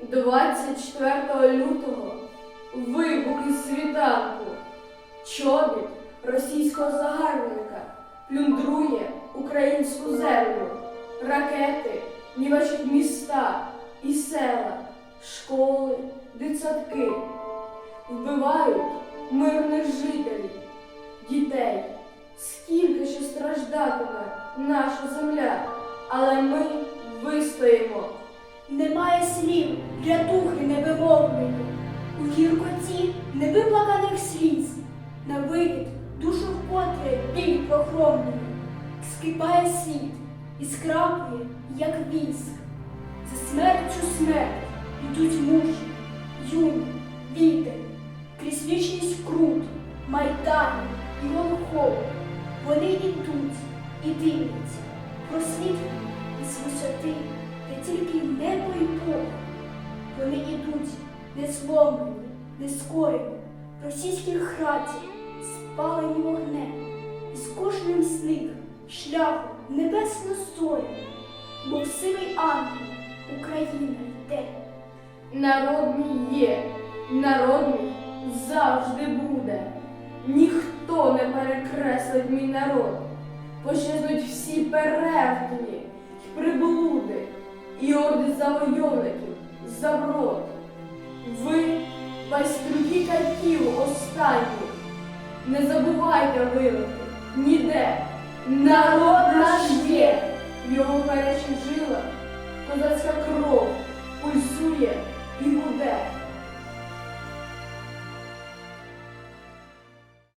24 лютого вибух із світанку. Чобіт російського загарбника плюндрує українську землю. Ракети нівечать міста і села, школи, дитсадки. Вбивають мирних жителів, дітей. Скільки ще страждатиме наша земля, але ми вистоїмо. Для духи невимовної, у гіркоті невиплаканих сліз, на виліт душу вкотре біль прохромлює, скипає світ і скрапує, як віск. За смертю смерть ідуть мужі, юні, вітер, крізь вічність крут, майдані і волхов. Вони ідуть і дивляться, просвітлені із висоти, де тільки небо і Бог. Вони ідуть не зломлені, не скорені, російських хратів, спалені вогнем, і з кожним з них шляхом в небесну зорю, мов сивий ангел, Україна йде. Народ мій є, народ мій завжди буде. Ніхто не перекреслить мій народ. Пощезнуть всі перевтні приблуди, і орди завойовників, заброд. Ви, байстрюки катів останні, не забувайте вилити ніде. Народ наш є, в його гарячих жилах козацька кров.